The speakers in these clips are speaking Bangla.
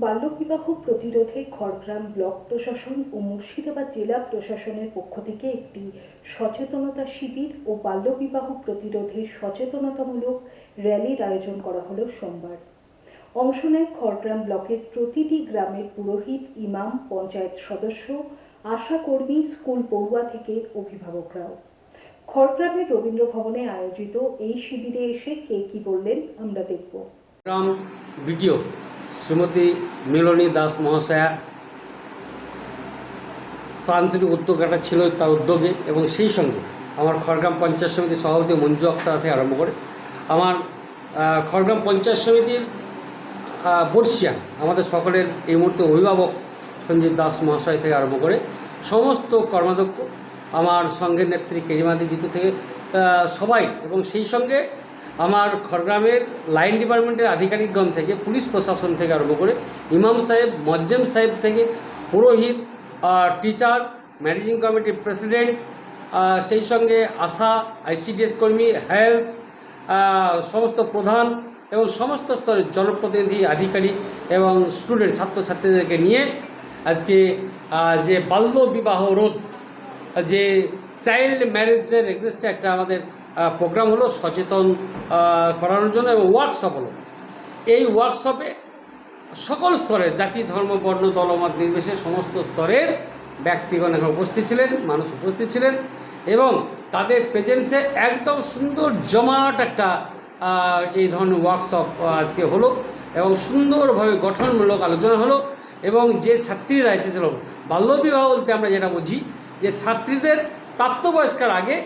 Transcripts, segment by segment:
বাল্যবিবাহ প্রতিরোধে খড়গ্রাম ব্লক প্রশাসন ও মুর্শিদাবাদ জেলা প্রশাসনের পক্ষ থেকে একটি সচেতনতা শিবির ও বাল্যবিবাহ প্রতিরোধে সচেতনতামূলক র্যালির আয়োজন করা হলো সোমবার। অংশ নেয় খড়গ্রাম ব্লকের প্রতিটি গ্রামের পুরোহিত, ইমাম, পঞ্চায়েত সদস্য, আশাকর্মী, স্কুল পড়ুয়া থেকে অভিভাবকরাও। খড়গ্রামের রবীন্দ্র ভবনে আয়োজিত এই শিবিরে এসে কে কি বললেন আমরা দেখব। শ্রীমতী মিলনী দাস মহাশয়া তান্ত্রিক একটা ছিল তার উদ্যোগে এবং সেই সঙ্গে আমার খড়গ্রাম পঞ্চায়েত সমিতির সভাপতি মঞ্জু আক্তার থেকে আরম্ভ করে আমার খড়গ্রাম পঞ্চায়েত সমিতির বর্ষিয়া আমাদের সকলের এই মুহূর্তে অভিভাবক সঞ্জীব দাস মহাশয় থেকে আরম্ভ করে সমস্ত কর্মাধ্যক্ষ, আমার সঙ্গের নেত্রী কেরিমাদি জিতু থেকে সবাই এবং সেই সঙ্গে আমার খড়গ্রামের লাইন ডিপার্টমেন্টের আধিকারিকগণ থেকে, পুলিশ প্রশাসন থেকে আরম্ভ করে, ইমাম সাহেব, মজ্জেম সাহেব থেকে, পুরোহিত টিচার, ম্যানেজিং কমিটির প্রেসিডেন্ট সেই সঙ্গে আশা, আইসিডিএস কর্মী, হেলথ সমস্ত প্রধান এবং সমস্ত স্তরের জনপ্রতিনিধি, আধিকারিক এবং স্টুডেন্ট, ছাত্রছাত্রীদেরকে নিয়ে আজকে যে বাল্য বিবাহ রোধ, যে চাইল্ড ম্যারেজের এগেনস্টে একটা আমাদের প্রোগ্রাম হলো সচেতন করানোর জন্য এবং ওয়ার্কশপ হলো। এই ওয়ার্কশপে সকল স্তরের জাতি, ধর্ম, বর্ণ দলমত নির্বিশেষে সমস্ত স্তরের ব্যক্তিগণ এখানে উপস্থিত ছিলেন, মানুষ উপস্থিত ছিলেন এবং তাদের প্রেজেন্সে একদম সুন্দর জমাট একটা এই ধরনের ওয়ার্কশপ আজকে হলো এবং সুন্দরভাবে গঠনমূলক আলোচনা হলো এবং যে ছাত্রীরা এসেছিল, বাল্যবিবাহ বলতে আমরা যেটা বুঝি, যে ছাত্রীদের প্রাপ্তবয়স্কের আগে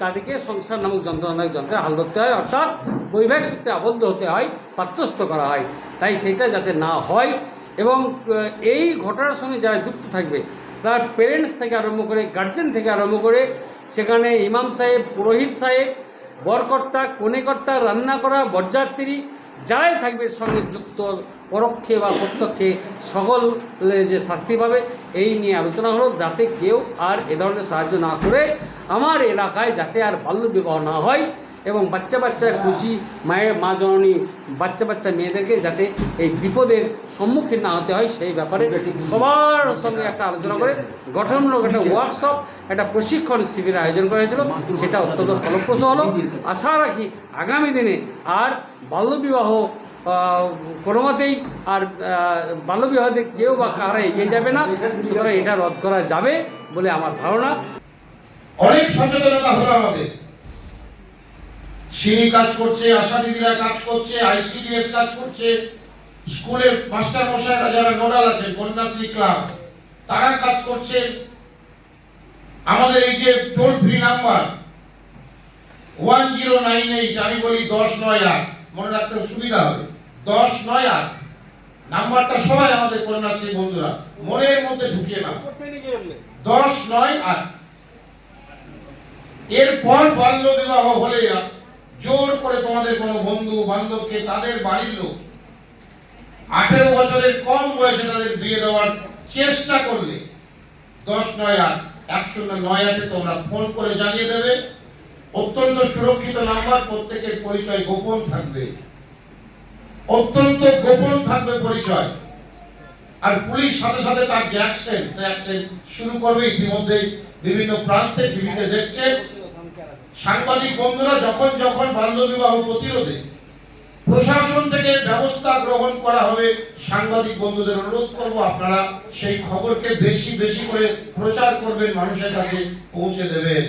তাদেরকে সংসার নামক যন্ত্রণাদায়ক যন্ত্রে হাল ধরতে হয়, অর্থাৎ বৈবাহিক সূত্রে আবদ্ধ হতে হয়, পাত্রস্থ করা হয়। তাই সেটা যাতে না হয় এবং এই ঘটনার সঙ্গে যারা যুক্ত থাকবে, তার পেরেন্টস থেকে আরম্ভ করে গার্জেন থেকে আরম্ভ করে, সেখানে ইমাম সাহেব, পুরোহিত সাহেব, বরকর্তা, কনেকর্তা, রান্না করা, বরযাত্রী, যারাই থাকবে সঙ্গে যুক্ত পরোক্ষে বা প্রত্যক্ষে সকলে যে শাস্তি পাবে, এই নিয়ে আলোচনা হলো, যাতে কেউ আর এ ধরনের সাহায্য না করে আমার এলাকায় যাতে আর বাল্য বিবাহ না হয় এবং বাচ্চা বাচ্চা খুশি, মায়ের, মা জননী, বাচ্চা বাচ্চা মেয়েদেরকে যাতে এই বিপদের সম্মুখীন না হতে হয়, সেই ব্যাপারে সবার সঙ্গে একটা আলোচনা করে, গঠনমূলক একটা ওয়ার্কশপ একটা প্রশিক্ষণ শিবির আয়োজন করা হয়েছিল, সেটা অত্যন্ত ফলপ্রসূ হলো। আশা রাখি আগামী দিনে আর বাল্যবিবাহ কোনো মতেই আর বাল্যবিবাহতে কেউ বা কারা এগিয়ে যাবে না। সুতরাং এটা রদ করা যাবে বলে আমার ধারণা। অনেক সচেতনতা হলো আমাদের। সিনি কাজ করছে, আশা দিদিরা কাজ করছে, আইসিডিএস কাজ করছে স্কুলের মাস্টার মশাইরা যারা নোডাল আছে কন্যাশ্রী ক্লাব, তারা কাজ করছে। আমাদের এই যে toll free number, one zero nine eight, আমি বলি দশ নয় আট, মনে রাখতে সুবিধা হবে। দশ নয় আট। নাম্বারটা সবাই আমাদের কন্যাশ্রী বন্ধুরা। মনের মধ্যে ঢুকিয়ে নাও। দশ নয় আট। এরপর বাল্য বিবাহ হলে জোর করে তোমাদের কোনো বন্ধু বান্ধবকে তাদের বাড়ির লোক আঠেরো বছরের কম বয়সে তাদের বিয়ে দেওয়ার চেষ্টা করলে দশ নয় আট এক শূন্য নয় আটে তোমরা ফোন করে জানিয়ে দেবে। অত্যন্ত সুরক্ষিত নাম্বার প্রত্যেকের পরিচয় গোপন থাকবে। অত্যন্ত গোপন থাকবে পরিচয়। আর পুলিশ সাথে সাথে তার যে অ্যাকশন সে অ্যাকশন শুরু করবে। ইতিমধ্যেই বিভিন্ন প্রান্তে টিভিতে দেখছে সাংবাদিক বন্ধুরা যখন যখন বাল্যবিবাহ প্রতিরোধে প্রশাসন থেকে ব্যবস্থা গ্রহণ করা হবে, সাংবাদিক বন্ধুদের অনুরোধ করব আপনারা সেই খবরকে বেশি বেশি করে প্রচার করবেন, মানুষের কাছে পৌঁছে দেবেন।